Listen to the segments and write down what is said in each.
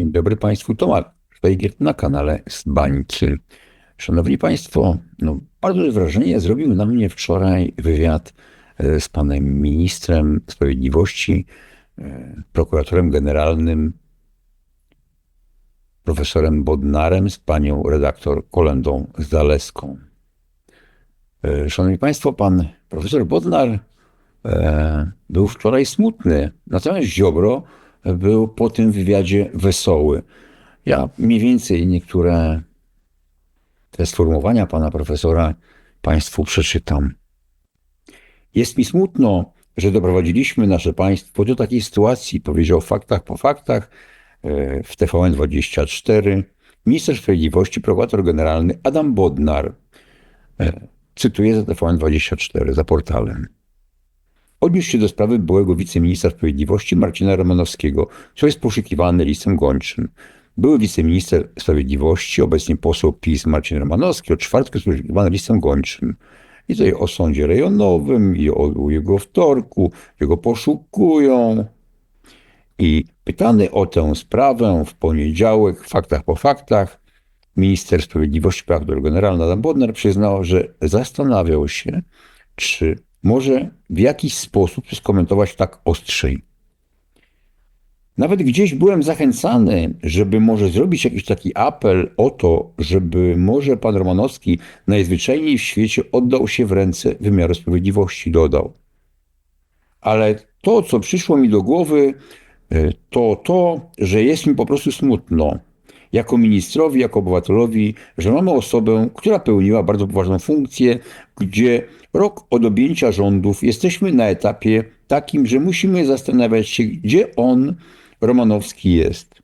Dzień dobry Państwu, Tomasz Szwajgiert na kanale z Bańki. Szanowni Państwo, no, bardzo duże wrażenie zrobił na mnie wczoraj wywiad e, z panem ministrem sprawiedliwości, e, prokuratorem generalnym, profesorem Bodnarem, z panią redaktor Kolendą Zaleską. E, Szanowni Państwo, pan profesor Bodnar był wczoraj smutny, natomiast Ziobro był po tym wywiadzie wesoły. Ja mniej więcej niektóre te sformułowania pana profesora Państwu przeczytam. Jest mi smutno, że doprowadziliśmy nasze państwo do takiej sytuacji, powiedział w faktach po faktach e, w TVN24 minister sprawiedliwości, prokurator generalny Adam Bodnar. E, Cytuję za TVN24, za portalem. Odniósł się do sprawy byłego wiceministra sprawiedliwości Marcina Romanowskiego, który jest poszukiwany listem gończym. Były wiceminister sprawiedliwości, obecnie poseł PiS Marcin Romanowski, od czwartku jest poszukiwany listem gończym. I tutaj o sądzie rejonowym, i o, jego wtorku, jego poszukują. I pytany o tę sprawę w poniedziałek, faktach po faktach, minister sprawiedliwości, prokurator generalny Adam Bodnar przyznał, że zastanawiał się, czy może w jakiś sposób to skomentować tak ostrzej. Nawet gdzieś byłem zachęcany, żeby może zrobić jakiś taki apel o to, żeby może pan Romanowski najzwyczajniej w świecie oddał się w ręce wymiaru sprawiedliwości, dodał. Ale to, co przyszło mi do głowy, e, to to, że jest mi po prostu smutno. Jako ministrowi, jako obywatelowi, że mamy osobę, która pełniła bardzo poważną funkcję, gdzie rok od objęcia rządów jesteśmy na etapie takim, że musimy zastanawiać się, gdzie on, Romanowski, jest.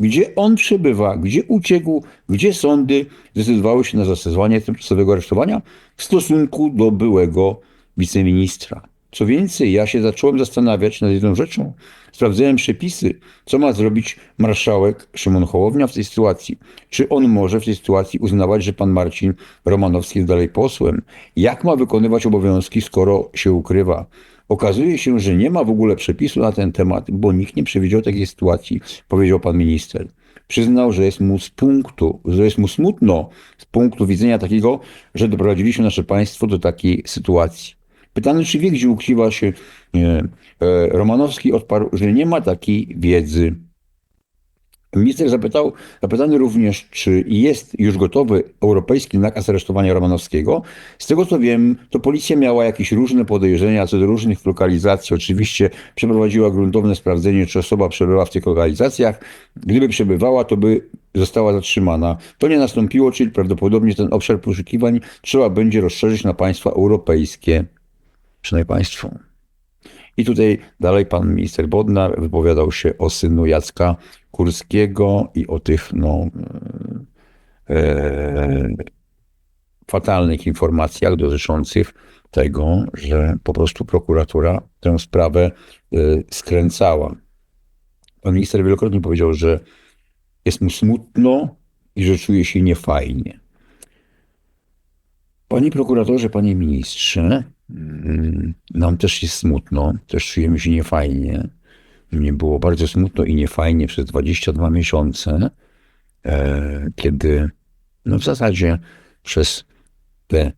Gdzie on przebywa, gdzie uciekł, gdzie sądy zdecydowały się na zastosowanie tymczasowego aresztowania w stosunku do byłego wiceministra. Co więcej, ja się zacząłem zastanawiać nad jedną rzeczą. Sprawdzałem przepisy, co ma zrobić marszałek Szymon Hołownia w tej sytuacji. Czy on może w tej sytuacji uznawać, że pan Marcin Romanowski jest dalej posłem? Jak ma wykonywać obowiązki, skoro się ukrywa? Okazuje się, że nie ma w ogóle przepisu na ten temat, bo nikt nie przewidział takiej sytuacji, powiedział pan minister. Przyznał, że jest mu z punktu, że jest mu smutno z punktu widzenia takiego, że doprowadziliśmy nasze państwo do takiej sytuacji. Pytany, czy wie, gdzie ukrywa się e, Romanowski, odparł, że nie ma takiej wiedzy. Minister zapytał, zapytany również, czy jest już gotowy europejski nakaz aresztowania Romanowskiego. Z tego co wiem, to policja miała jakieś różne podejrzenia co do różnych lokalizacji. Oczywiście przeprowadziła gruntowne sprawdzenie, czy osoba przebywa w tych lokalizacjach. Gdyby przebywała, to by została zatrzymana. To nie nastąpiło, czyli prawdopodobnie ten obszar poszukiwań trzeba będzie rozszerzyć na państwa europejskie. Szanowni Państwo. I tutaj dalej pan minister Bodnar wypowiadał się o synu Jacka Kurskiego i o tych no, e, fatalnych informacjach dotyczących tego, że po prostu prokuratura tę sprawę e, skręcała. Pan minister wielokrotnie powiedział, że jest mu smutno i że czuje się niefajnie. Panie prokuratorze, panie ministrze, nam też jest smutno, też czujemy się niefajnie. Mnie było bardzo smutno i niefajnie przez 22 miesiące, e, kiedy no w zasadzie przez te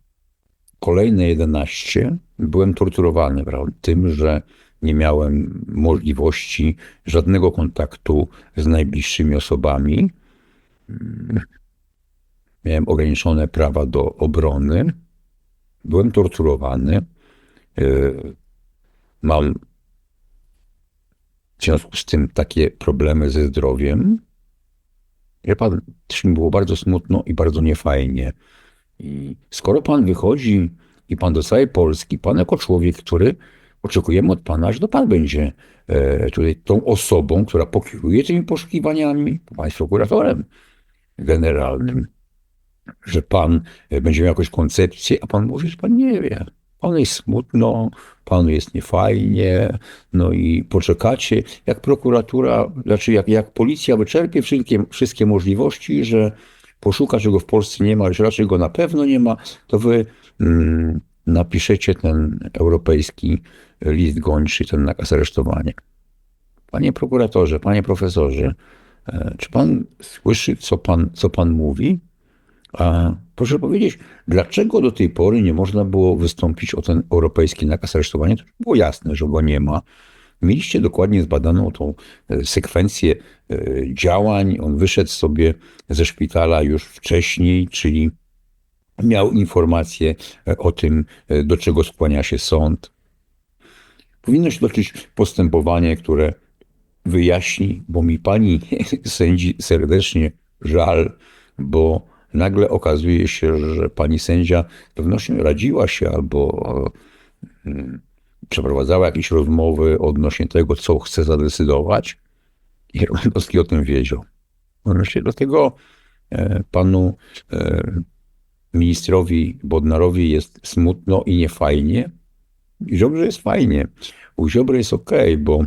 kolejne 11 byłem torturowany prawda, tym, że nie miałem możliwości żadnego kontaktu z najbliższymi osobami. Miałem ograniczone prawa do obrony. Byłem torturowany. E, mam w związku z tym takie problemy ze zdrowiem. Wie pan, też mi było bardzo smutno i bardzo niefajnie. I skoro pan wychodzi i pan do całej Polski, pan jako człowiek, który oczekujemy od pana, że to pan będzie e, tutaj tą osobą, która pokieruje tymi poszukiwaniami, państw prokuratorem generalnym, że pan e, będzie miał jakąś koncepcję, a pan mówi, że pan nie wie. Panu jest smutno, panu jest niefajnie, no i poczekacie, jak prokuratura, znaczy jak, jak policja wyczerpie wszystkie, wszystkie możliwości, że poszuka, czego w Polsce nie ma, że raczej go na pewno nie ma, to wy mm, napiszecie ten europejski list gończy, ten nakaz aresztowania. Panie prokuratorze, panie profesorze, E, Czy pan słyszy, co pan, co pan mówi? A proszę powiedzieć, dlaczego do tej pory nie można było wystąpić o ten europejski nakaz aresztowania? To było jasne, że go nie ma. Mieliście dokładnie zbadaną tą e, sekwencję e, działań. On wyszedł sobie ze szpitala już wcześniej, czyli miał informację e, o tym, do czego skłania się sąd. Powinno się toczyć postępowanie, które wyjaśni, bo mi pani sędzi serdecznie żal, bo nagle okazuje się, że pani sędzia z pewnością radziła się albo mm, przeprowadzała jakieś rozmowy odnośnie tego, co chce zadecydować i Lewandowski o tym wiedział. Wreszcie dlatego e, panu e, ministrowi Bodnarowi jest smutno i niefajnie. I jest fajnie. U Ziobry jest ok, bo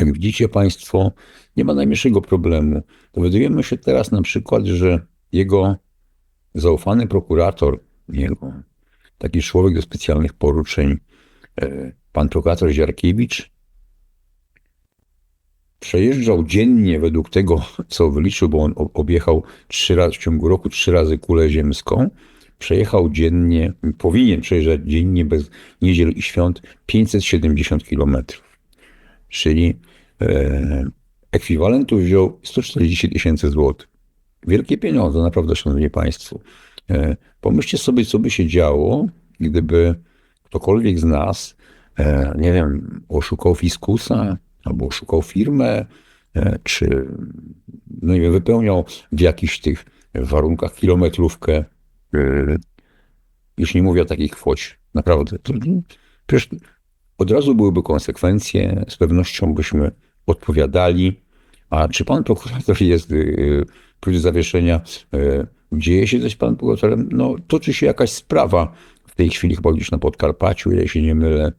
jak widzicie Państwo, nie ma najmniejszego problemu. Dowiadujemy się teraz na przykład, że jego zaufany prokurator, jego taki człowiek do specjalnych poruczeń, e, pan prokurator Ziarkiewicz, przejeżdżał dziennie według tego, co wyliczył, bo on objechał trzy razy w ciągu roku trzy razy kulę ziemską. Przejechał dziennie, powinien przejeżdżać dziennie bez niedziel i świąt 570 kilometrów. Czyli e, ekwiwalentu wziął 140 tysięcy złotych. Wielkie pieniądze, naprawdę, szanowni państwo. E, pomyślcie sobie, co by się działo, gdyby ktokolwiek z nas, e, nie wiem, oszukał fiskusa, albo oszukał firmę, e, czy no nie wiem, wypełniał w jakichś tych warunkach kilometrówkę. nie mówię o takiej kwocie. Naprawdę. To, przecież od razu byłyby konsekwencje, z pewnością byśmy odpowiadali. A czy pan prokurator jest yy, prócz zawieszenia, yy, dzieje się coś z panem prokuratorem? No, toczy się jakaś sprawa w tej chwili chyba gdzieś na Podkarpaciu, ile się nie mylę.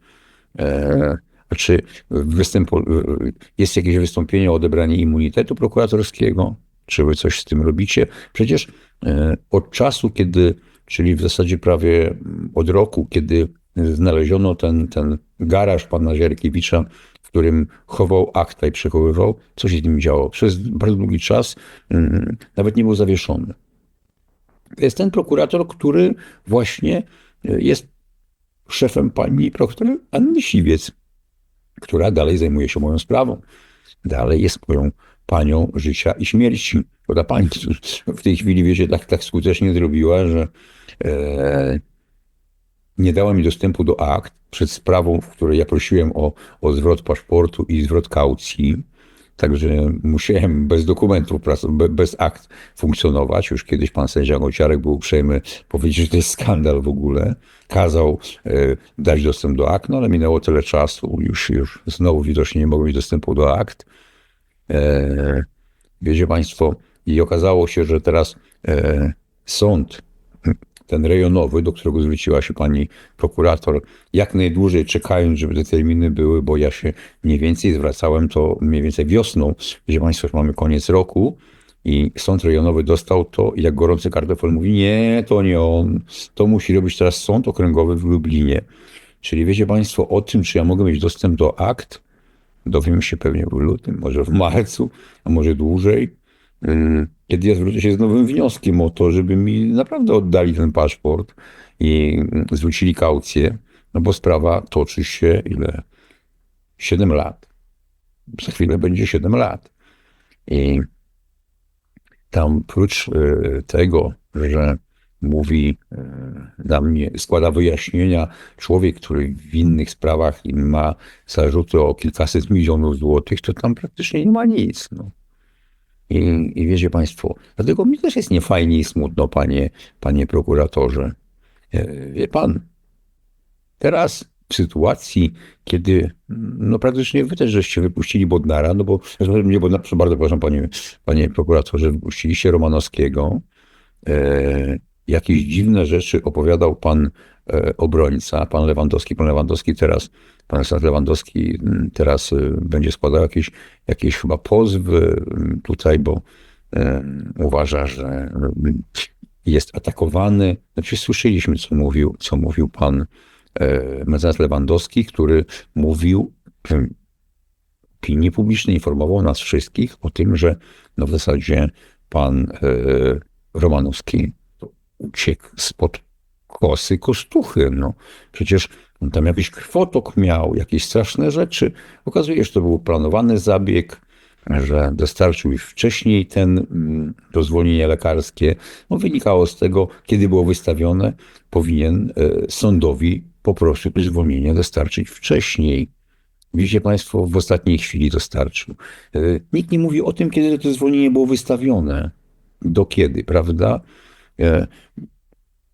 E, a czy yy, jest jakieś wystąpienie o odebranie immunitetu prokuratorskiego? Czy wy coś z tym robicie? Przecież e, od czasu, kiedy, czyli w zasadzie prawie od roku, kiedy znaleziono ten, ten garaż pana Ziarkiewicza, w którym chował akta i przechowywał, co się z nim działo? Przez bardzo długi czas mm, nawet nie był zawieszony. To jest ten prokurator, który właśnie e, jest szefem pani prokurator Anny Siwiec, która dalej zajmuje się moją sprawą. Dalej jest moją panią życia i śmierci. Bo ta pani w tej chwili, wiecie, tak, tak skutecznie zrobiła, że e, nie dała mi dostępu do akt przed sprawą, w której ja prosiłem o, o zwrot paszportu i zwrot kaucji. Także musiałem bez dokumentów, bez akt funkcjonować. Już kiedyś pan sędzia Gociarek był uprzejmy powiedzieć, że to jest skandal w ogóle. Kazał e, dać dostęp do akt, no ale minęło tyle czasu. Już, już znowu widocznie nie mogłem mieć dostępu do akt. E, wiecie Państwo, i okazało się, że teraz e, sąd, ten rejonowy, do którego zwróciła się pani prokurator, jak najdłużej czekając, żeby te terminy były, bo ja się mniej więcej zwracałem to mniej więcej wiosną. Wiecie Państwo, mamy koniec roku i sąd rejonowy dostał to i jak gorący kartofel mówi, nie, to nie on, to musi robić teraz sąd okręgowy w Lublinie. Czyli wiecie Państwo o tym, czy ja mogę mieć dostęp do akt, Dowiem się pewnie w lutym, może w marcu, a może dłużej, Ym, kiedy ja zwrócę się z nowym wnioskiem o to, żeby mi naprawdę oddali ten paszport i zwrócili kaucję, no bo sprawa toczy się ile? 7 lat. Za chwilę będzie 7 lat. I tam prócz y, tego, że mówi y, na mnie, składa wyjaśnienia człowiek, który w innych sprawach ma zarzuty o kilkaset milionów złotych, to tam praktycznie nie ma nic. No. I, I wiecie Państwo, dlatego mi też jest niefajnie i smutno, panie, panie prokuratorze. E, Wie pan, teraz w sytuacji, kiedy no praktycznie wy też żeście wypuścili Bodnara, no bo nie Bodnar, przepraszam bardzo, przepraszam panie, panie prokuratorze, wypuściliście Romanowskiego, e, jakieś dziwne rzeczy opowiadał pan e, obrońca, pan Lewandowski. Pan Lewandowski teraz, pan Lewandowski m, teraz e, będzie składał jakieś, jakieś chyba pozwy m, tutaj, bo uważa, że m, jest atakowany. Znaczy słyszeliśmy, co mówił, co mówił pan mecenas Lewandowski, który mówił, em, opinii publicznej, informował nas wszystkich o tym, że no w zasadzie pan e, Romanowski uciekł spod kosy kostuchy. No, przecież on tam jakiś krwotok miał, jakieś straszne rzeczy. Okazuje się, że to był planowany zabieg, że dostarczył już wcześniej ten mm, to zwolnienie lekarskie. No, wynikało z tego, kiedy było wystawione, powinien e, sądowi po prostu to dostarczyć wcześniej. Widzicie Państwo, w ostatniej chwili dostarczył. E, Nikt nie mówi o tym, kiedy to zwolnienie było wystawione. Do kiedy, prawda?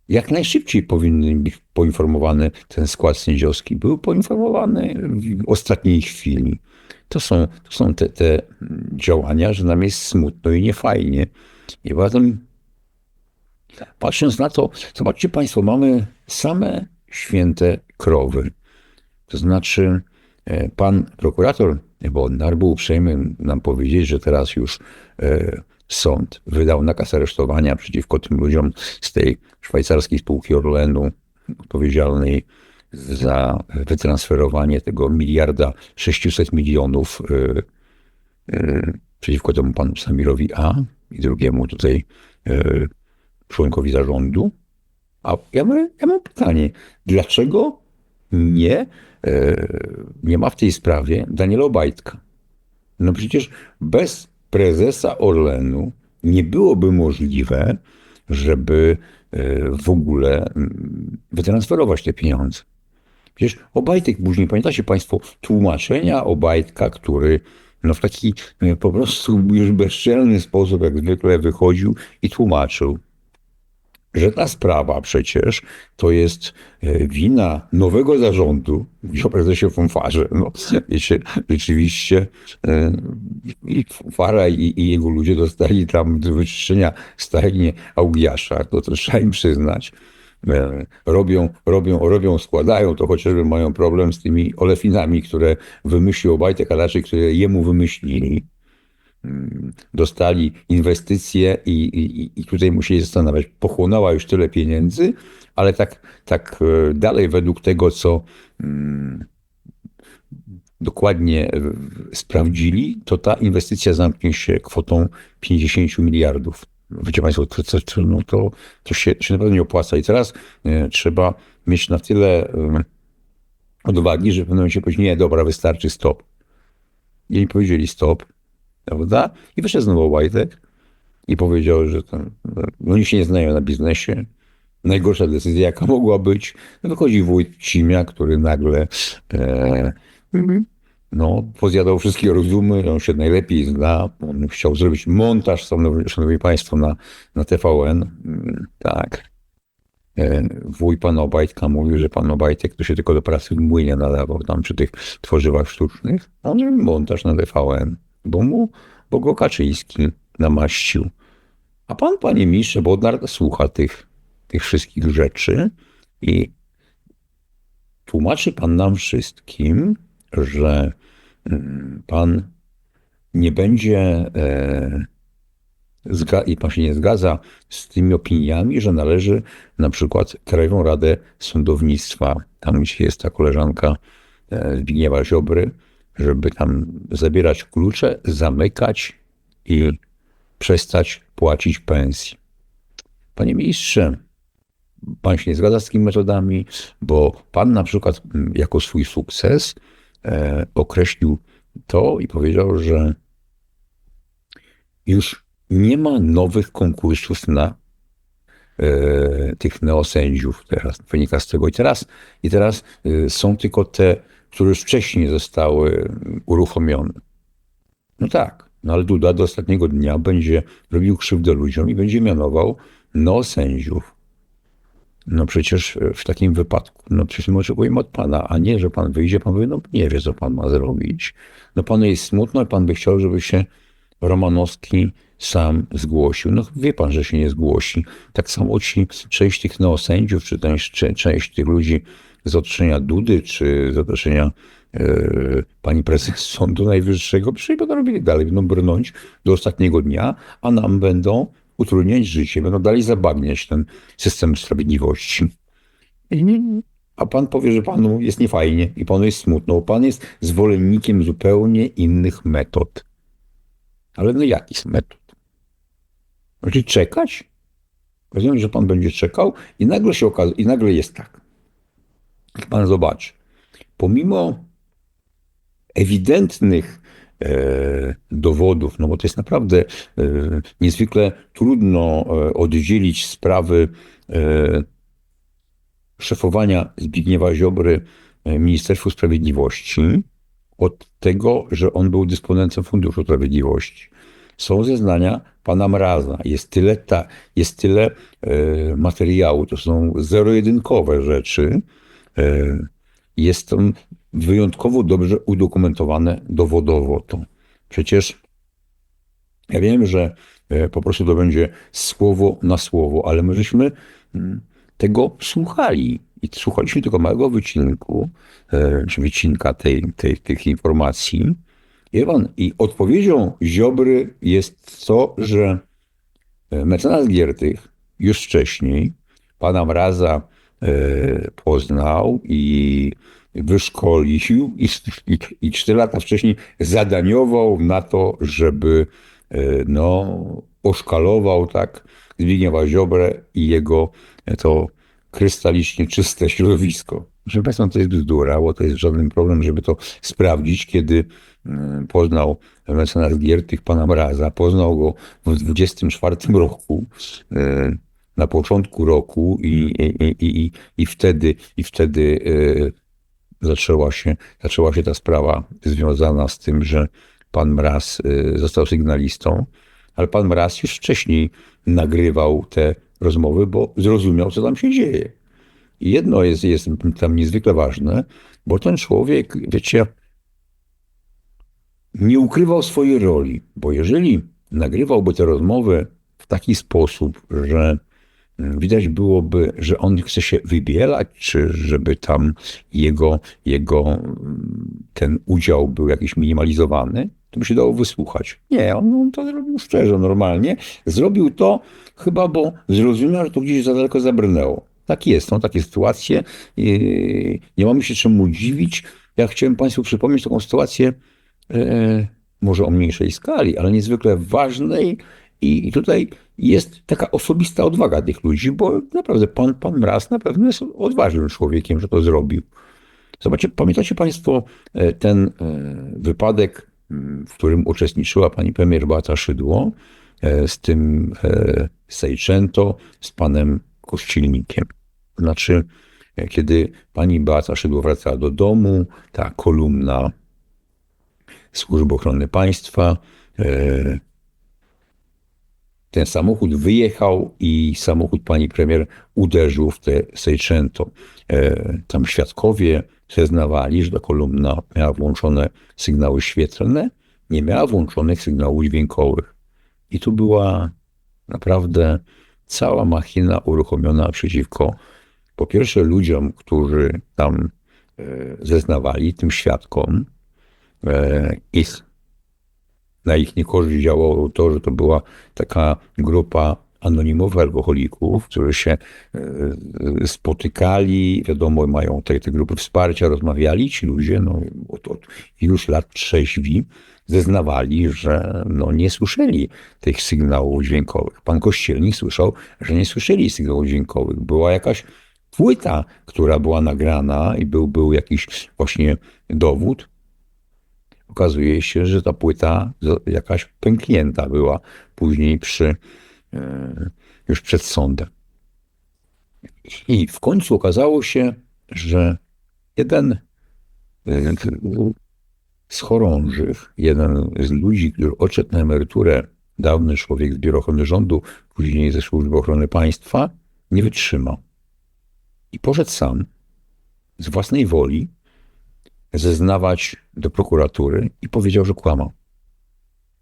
Jak najszybciej powinien być poinformowany ten skład sędziowski. Był poinformowany w ostatniej chwili. To są, to są te, te działania, że nam jest smutno i niefajnie. I potem, patrząc na to, zobaczcie Państwo, mamy same święte krowy. To znaczy, e, pan prokurator Bodnar był uprzejmy nam powiedzieć, że teraz już e, sąd wydał nakaz aresztowania przeciwko tym ludziom z tej szwajcarskiej spółki Orlenu, odpowiedzialnej za wytransferowanie tego miliarda 600 milionów e, e, przeciwko temu panu Samirowi A i drugiemu tutaj e, członkowi zarządu. A ja mam, ja mam pytanie, dlaczego nie, nie ma w tej sprawie Daniela Obajtka? No przecież bez prezesa Orlenu nie byłoby możliwe, żeby e, w ogóle mm, wytransferować te pieniądze. Przecież Obajtek później, pamiętacie Państwo, tłumaczenia Obajtka, który no w taki e, po prostu już bezczelny sposób, jak zwykle wychodził i tłumaczył, że ta sprawa przecież to jest e, wina nowego zarządu, mówię o prezesie Fonfarze. No, wiecie, rzeczywiście e, i i, i jego ludzie dostali tam do wyczyszczenia stajnie Augiasza, to, to trzeba im przyznać. E, Robią, robią, robią, składają, to chociażby mają problem z tymi olefinami, które wymyślił Obajtek, a raczej które jemu wymyślili dostali inwestycje i, i, i tutaj musieli zastanawiać. Pochłonęła już tyle pieniędzy, ale tak, tak e, dalej według tego, co mm, dokładnie e, sprawdzili, to ta inwestycja zamknie się kwotą 50 miliardów. Wiecie Państwo, to, to, no to, to, się, się naprawdę nie opłaca. I teraz e, trzeba mieć na tyle e, odwagi, że pewnym momencie powiedzieć, nie, dobra, wystarczy, stop. I powiedzieli stop, prawda? I wyszedł znowu Łajtek i powiedział, że tam, no, oni się nie znają na biznesie. Najgorsza decyzja, jaka mogła być. No, wychodzi wójt Cimia, który nagle e, no, pozjadał wszystkie rozumy, on się najlepiej zna. On chciał zrobić montaż, szanowni, Państwo, na, na TVN. Tak. E, Wuj pana Obajtka mówił, że pan Obajtek to się tylko do pracy młynie nadawał tam przy tych tworzywach sztucznych. A on robił montaż na TVN, bo mu, bo go Kaczyński namaścił. A pan, panie ministrze Bodnar, słucha tych, tych wszystkich rzeczy i tłumaczy pan nam wszystkim, że mm, pan nie będzie e, i pan się nie zgadza z tymi opiniami, że należy na przykład Krajową Radę Sądownictwa, tam gdzie jest ta koleżanka e, Zbigniewa Ziobry, żeby tam zabierać klucze, zamykać i przestać płacić pensji. Panie ministrze, pan się nie zgadza z takimi metodami, bo pan na przykład mm, jako swój sukces e, określił to i powiedział, że już nie ma nowych konkursów na e, tych neosędziów. Teraz wynika z tego. I teraz, i teraz e, są tylko te, które już wcześniej zostały uruchomione. No tak, no ale Duda do ostatniego dnia będzie robił krzywdę ludziom i będzie mianował neosędziów. No przecież w takim wypadku, no przecież my oczekujemy od pana, a nie, że pan wyjdzie, pan powie, no nie wie, co pan ma zrobić. No panu jest smutno i pan by chciał, żeby się Romanowski sam zgłosił. No wie pan, że się nie zgłosi. Tak samo ci część tych neosędziów, czy czy część tych ludzi z otoczenia Dudy, czy z otoczenia e, pani prezes Sądu Najwyższego, przecież będą robili dalej, będą brnąć do ostatniego dnia, a nam będą utrudniać życie, będą dalej zabagniać ten system sprawiedliwości. I a pan powie, że panu jest niefajnie i panu jest smutno. Pan jest zwolennikiem zupełnie innych metod. Ale no jakich metod? Znaczy czekać? Rozumiem, że pan będzie czekał i nagle się okazuje, i nagle jest tak. Jak pan zobaczy. Pomimo ewidentnych e, dowodów, no bo to jest naprawdę e, niezwykle trudno e, oddzielić sprawy e, szefowania Zbigniewa Ziobry e, Ministerstwu Sprawiedliwości od tego, że on był dysponentem Funduszu Sprawiedliwości. Są zeznania pana Mraza. Jest tyle, ta, jest tyle e, materiału, to są zero-jedynkowe rzeczy. E, jest to wyjątkowo dobrze udokumentowane dowodowo. To przecież ja wiem, że e, po prostu to będzie słowo na słowo, ale my żeśmy mm, tego słuchali. I słuchaliśmy tylko małego wycinku, e, czy wycinka tej, tej, tych informacji. I, I odpowiedzią Ziobry jest to, że mecenas Giertych już wcześniej pana Mraza poznał i wyszkolił i, i, i 4 lata wcześniej zadaniował na to, żeby e, no, oszkalował tak Zbigniewa Ziobrę i jego e, to krystalicznie czyste środowisko. Proszę Państwa, to jest bzdura, bo to jest żaden problem, żeby to sprawdzić, kiedy mm, poznał mecenas Giertych pana Mraza, poznał go w 24 roku, e, na początku roku i, i, i, i, wtedy, i wtedy e, zaczęła się, zaczęła się ta sprawa związana z tym, że pan Mraz e, został sygnalistą, ale pan Mraz już wcześniej nagrywał te rozmowy, bo zrozumiał, co tam się dzieje. I jedno jest, jest tam niezwykle ważne, bo ten człowiek, wiecie, nie ukrywał swojej roli, bo jeżeli nagrywałby te rozmowy w taki sposób, że widać byłoby, że on chce się wybielać, czy żeby tam jego, jego ten udział był jakiś minimalizowany, to by się dało wysłuchać. Nie, on, on to zrobił szczerze, normalnie. Zrobił to chyba, bo zrozumiał, że to gdzieś za daleko zabrnęło. Tak jest, są takie sytuacje. Nie mamy się czemu dziwić. Ja chciałem Państwu przypomnieć taką sytuację, e, może o mniejszej skali, ale niezwykle ważnej. I tutaj jest taka osobista odwaga tych ludzi, bo naprawdę pan, pan Mraz na pewno jest odważnym człowiekiem, że to zrobił. Zobaczcie, pamiętacie Państwo e, ten e, wypadek, w którym uczestniczyła pani premier Beata Szydło e, z tym Sejczęto, z panem Kościelnikiem. Znaczy, kiedy pani Beata Szydło wracała do domu, ta kolumna Służby Ochrony Państwa, ten samochód wyjechał i samochód pani premier uderzył w te Seicento. Tam świadkowie zeznawali, że ta kolumna miała włączone sygnały świetlne, nie miała włączonych sygnałów dźwiękowych. I tu była naprawdę cała machina uruchomiona przeciwko po pierwsze ludziom, którzy tam e, zeznawali, tym świadkom, e, ich na ich niekorzyść działało to, że to była taka grupa anonimowych alkoholików, którzy się e, spotykali, wiadomo, mają te, te grupy wsparcia, rozmawiali, ci ludzie no, od, od już lat trzeźwi zeznawali, że no, nie słyszeli tych sygnałów dźwiękowych. Pan Kościelnik słyszał, że nie słyszeli sygnałów dźwiękowych. Była jakaś płyta, która była nagrana i był, był jakiś właśnie dowód, okazuje się, że ta płyta jakaś pęknięta była później przy, e, już przed sądem. I w końcu okazało się, że jeden e, z chorążych, jeden z ludzi, który odszedł na emeryturę, dawny człowiek z Biura Ochrony Rządu, później ze Służby Ochrony Państwa, nie wytrzymał. I poszedł sam, z własnej woli, zeznawać do prokuratury i powiedział, że kłamał.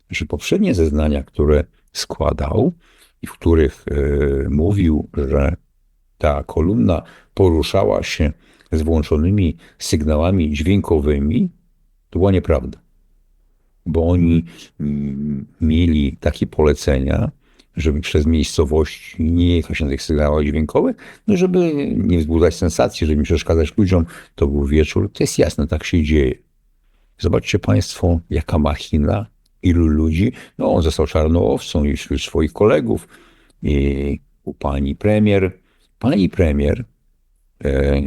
Że poprzednie zeznania, które składał i w których y, mówił, że ta kolumna poruszała się z włączonymi sygnałami dźwiękowymi, to była nieprawda. Bo oni y, mieli takie polecenia, żeby przez miejscowości nie jechać na tych sygnałach dźwiękowych, no żeby nie wzbudzać sensacji, żeby nie przeszkadzać ludziom. To był wieczór, to jest jasne, tak się dzieje. Zobaczcie Państwo, jaka machina, ilu ludzi. No, on został czarnołowcą i wśród swoich kolegów. I u pani premier. Pani premier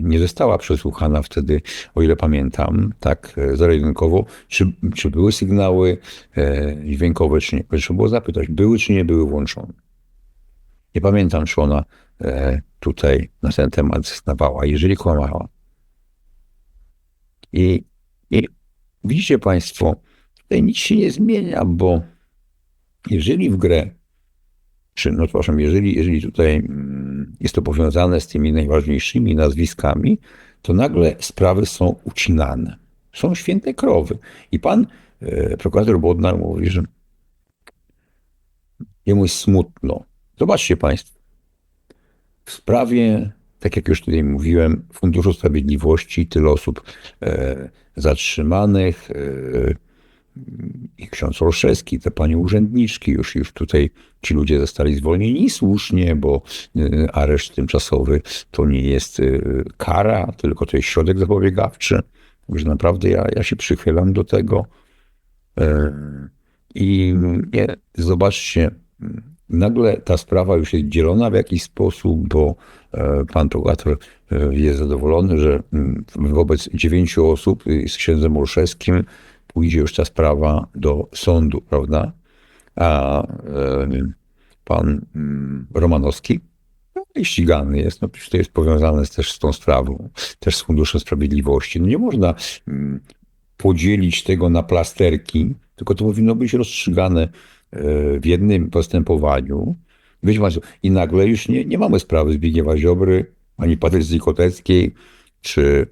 nie została przesłuchana wtedy, o ile pamiętam, tak e, zero-jedynkowo, czy, czy były sygnały e, dźwiękowe, czy nie. Trzeba było zapytać, były czy nie były włączone. Nie pamiętam, czy ona e, tutaj na ten temat zeznawała, jeżeli kłamała. I, I widzicie Państwo, tutaj nic się nie zmienia, bo jeżeli w grę, czy no przepraszam, jeżeli, jeżeli tutaj mm, jest to powiązane z tymi najważniejszymi nazwiskami, to nagle sprawy są ucinane. Są święte krowy. I pan e, prokurator Bodnar mówi, że jemu jest smutno. Zobaczcie Państwo, w sprawie, tak jak już tutaj mówiłem, Funduszu Sprawiedliwości tyle osób e, zatrzymanych, e, i ksiądz Olszewski, te panie urzędniczki, już, już tutaj ci ludzie zostali zwolnieni słusznie, bo y, areszt tymczasowy to nie jest y, kara, tylko to jest środek zapobiegawczy. Także naprawdę ja, ja się przychylam do tego. E, I nie, zobaczcie, nagle ta sprawa już jest dzielona w jakiś sposób, bo e, pan prokurator e, jest zadowolony, że mm, wobec dziewięciu osób z księdzem Olszewskim pójdzie już ta sprawa do sądu, prawda? A e, pan mm, Romanowski no, ścigany jest, no to jest powiązane też z tą sprawą, też z Funduszem Sprawiedliwości. No nie można mm, podzielić tego na plasterki, tylko to powinno być rozstrzygane e, w jednym postępowaniu. I nagle już nie, nie mamy sprawy Zbigniewa Ziobry, ani Patrycji Koteckiej, czy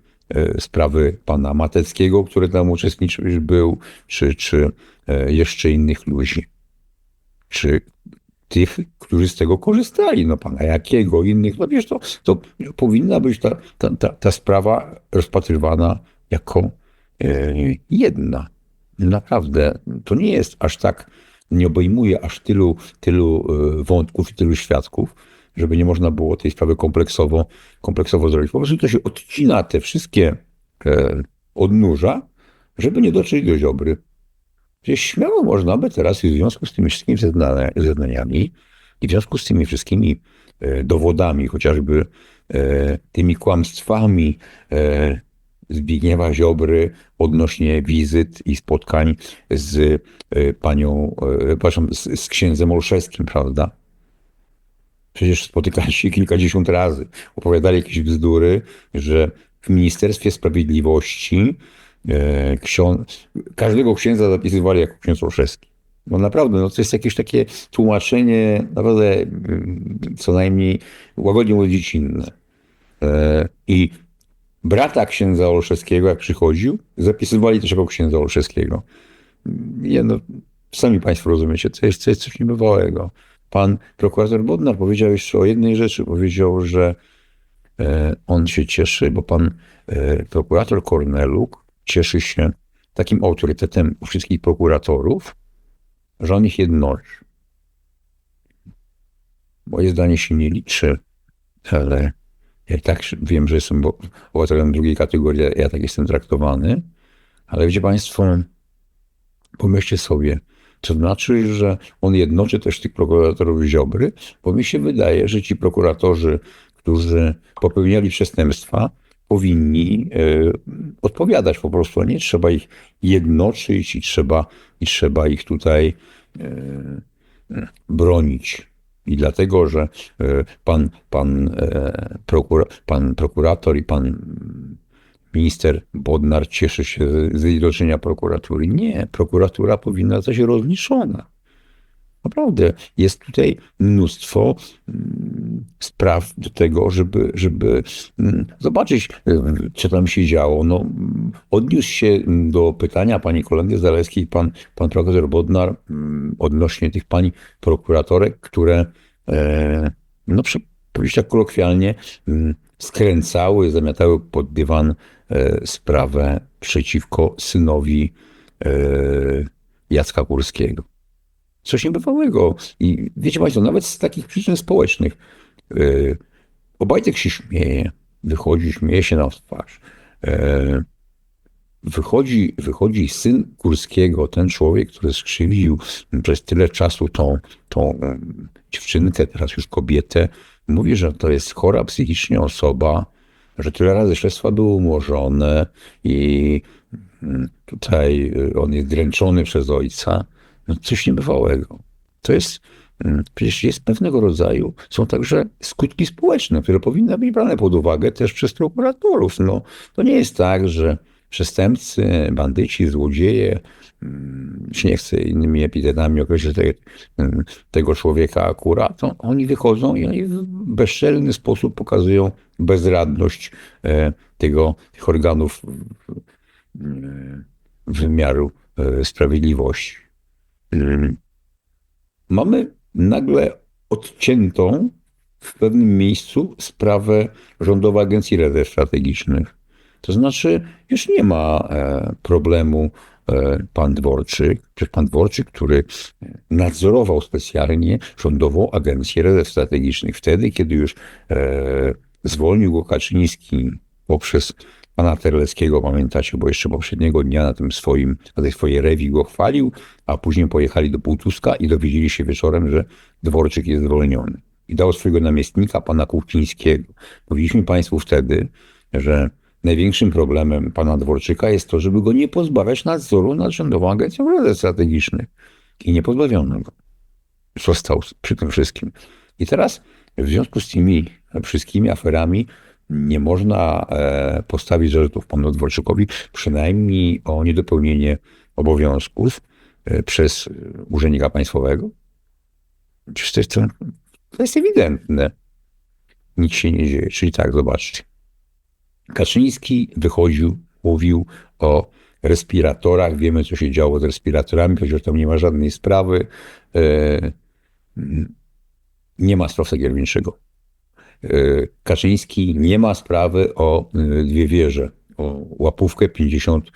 sprawy pana Mateckiego, który tam uczestniczył, był, czy, czy e, jeszcze innych ludzi. Czy tych, którzy z tego korzystali, no pana jakiego, innych, no wiesz, to, to powinna być ta, ta, ta, ta sprawa rozpatrywana jako e, jedna. Naprawdę, to nie jest aż tak, nie obejmuje aż tylu, tylu wątków i tylu świadków, żeby nie można było tej sprawy kompleksowo, kompleksowo zrobić. Po prostu to się odcina te wszystkie e, odnóża, żeby nie dotrzeć do Ziobry. Przecież śmiało można by teraz w związku z tymi wszystkimi zeznaniami i w związku z tymi wszystkimi e, dowodami, chociażby e, tymi kłamstwami e, Zbigniewa Ziobry odnośnie wizyt i spotkań z e, panią, e, przepraszam, z, z księdzem Olszewskim, prawda? Przecież spotykali się kilkadziesiąt razy. Opowiadali jakieś bzdury, że w Ministerstwie Sprawiedliwości e, ksiądz, każdego księdza zapisywali jako ksiądz Olszewski. No naprawdę, no to jest jakieś takie tłumaczenie, naprawdę mm, co najmniej łagodnie mówiąc inne. E, I brata księdza Olszewskiego, jak przychodził, zapisywali też jako księdza Olszewskiego. Nie, no, sami Państwo rozumiecie, to jest, to jest coś niebywałego. Pan prokurator Bodnar powiedział jeszcze o jednej rzeczy. Powiedział, że e, on się cieszy, bo pan e, prokurator Korneluk cieszy się takim autorytetem wszystkich prokuratorów, że on ich jednoczy. Moje zdanie się nie liczy, ale ja tak wiem, że jestem obywatelem drugiej kategorii, ja tak jestem traktowany, ale wiecie Państwo, pomyślcie sobie, to znaczy, że on jednoczy też tych prokuratorów Ziobry, bo mi się wydaje, że ci prokuratorzy, którzy popełniali przestępstwa, powinni e, odpowiadać po prostu, a nie trzeba ich jednoczyć i trzeba, i trzeba ich tutaj e, bronić. I dlatego, że e, pan, pan, prokura, pan prokurator i pan minister Bodnar cieszy się z zjednoczenia prokuratury. Nie, prokuratura powinna zostać rozliczona. Naprawdę jest tutaj mnóstwo mm, spraw do tego, żeby, żeby mm, zobaczyć, y, co tam się działo. No, odniósł się do pytania pani Kolendy Zaleskiej, pan, pan profesor Bodnar odnośnie tych pani prokuratorek, które, e, no, powiedzieć tak kolokwialnie, skręcały, zamiatały pod dywan e, sprawę przeciwko synowi e, Jacka Kurskiego. coś niebywałego. I wiecie Państwo, nawet z takich przyczyn społecznych, yy, Obajtek się śmieje, wychodzi, śmieje się na twarz. Wychodzi, wychodzi syn Kurskiego, ten człowiek, który skrzywdził przez tyle czasu tą, tą em, dziewczynkę, teraz już kobietę, mówi, że to jest chora psychicznie osoba, że tyle razy śledztwa były umorzone i mm, tutaj y, on jest dręczony przez ojca. No coś niebywałego. To jest, mm, przecież jest pewnego rodzaju, są także skutki społeczne, które powinny być brane pod uwagę też przez prokuratorów. No, to nie jest tak, że przestępcy, bandyci, złodzieje, się nie chcę innymi epitetami określić te, mm, tego człowieka akurat, to oni wychodzą i oni w bezczelny sposób pokazują bezradność e, tego, tych organów e, wymiaru e, sprawiedliwości. Mm. Mamy nagle odciętą w pewnym miejscu sprawę Rządowej Agencji Rezerw Strategicznych. To znaczy, już nie ma problemu pan Dworczyk, czy pan Dworczyk, który nadzorował specjalnie Rządową Agencję Rezerw Strategicznych wtedy, kiedy już e, zwolnił go Kaczyński poprzez pana Terleckiego, pamiętacie, bo jeszcze poprzedniego dnia na tym swoim, na tej swojej rewi go chwalił, a później pojechali do Półtuska i dowiedzieli się wieczorem, że Dworczyk jest zwolniony. I dał swojego namiestnika, pana Kuchcińskiego. Mówiliśmy państwu wtedy, że największym problemem pana Dworczyka jest to, żeby go nie pozbawiać nadzoru nad Rządową Agencją Rezerw Strategicznych. I nie pozbawiono go. Został przy tym wszystkim. I teraz w związku z tymi wszystkimi aferami nie można e, postawić zarzutów panu Dworczykowi, przynajmniej o niedopełnienie obowiązków e, przez urzędnika państwowego. Przecież to jest, to, jest ewidentne. Nic się nie dzieje. Czyli tak, zobaczcie. Kaczyński wychodził, mówił o respiratorach. Wiemy, co się działo z respiratorami, chociaż tam nie ma żadnej sprawy. E, nie ma spraw Gierwińskiego. E, Kaczyński nie ma sprawy o e, dwie wieże, o łapówkę 50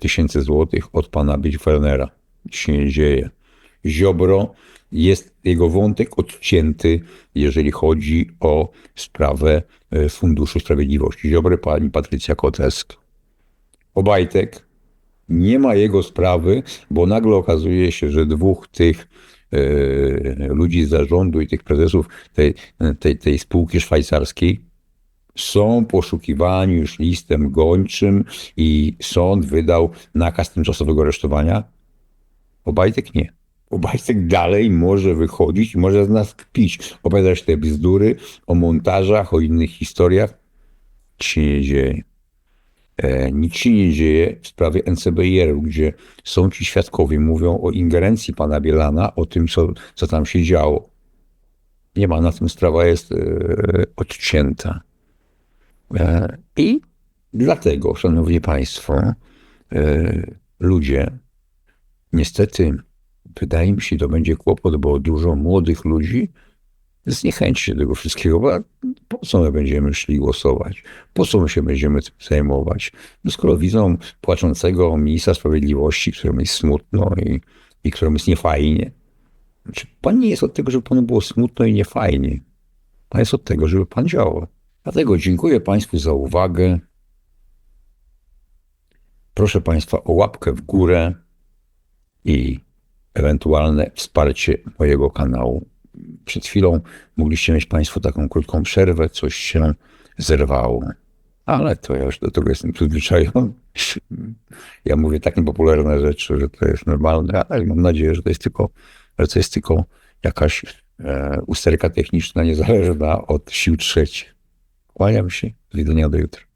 tysięcy złotych od pana Bielfernera. się nie dzieje. Ziobro jest jego wątek odcięty, jeżeli chodzi o sprawę e, Funduszu Sprawiedliwości. Ziobry pani Patrycja Kotesk. Obajtek nie ma jego sprawy, bo nagle okazuje się, że dwóch tych e, ludzi z zarządu i tych prezesów tej, tej, tej spółki szwajcarskiej są poszukiwani już listem gończym i sąd wydał nakaz tymczasowego aresztowania. Obajtek nie. Obajtek dalej może wychodzić i może z nas kpić, opowiadać te bzdury o montażach, o innych historiach. Nic się nie dzieje. E, nic się nie dzieje w sprawie NCBR-u, gdzie są ci świadkowie, mówią o ingerencji pana Bielana, o tym, co, co tam się działo. Nie ma, na tym sprawa jest e, odcięta. E, I dlatego, szanowni państwo, e, ludzie, niestety, wydaje mi się, to będzie kłopot, bo dużo młodych ludzi zniechęci się tego wszystkiego. Bo po co my będziemy szli głosować? Po co my się będziemy tym zajmować? No skoro widzą płaczącego ministra sprawiedliwości, któremu jest smutno i, i któremu jest niefajnie. Znaczy, pan nie jest od tego, żeby panu było smutno i niefajnie. Pan jest od tego, żeby pan działał. Dlatego dziękuję Państwu za uwagę. Proszę Państwa o łapkę w górę i ewentualne wsparcie mojego kanału. Przed chwilą mogliście mieć Państwo taką krótką przerwę, coś się zerwało. Ale to ja już do tego jestem przyzwyczajony. Ja mówię tak niepopularne rzeczy, że to jest normalne, ale mam nadzieję, że to jest tylko, że to jest tylko jakaś e, usterka techniczna niezależna od sił trzecich. Kłaniam się. Widzenia do jutra.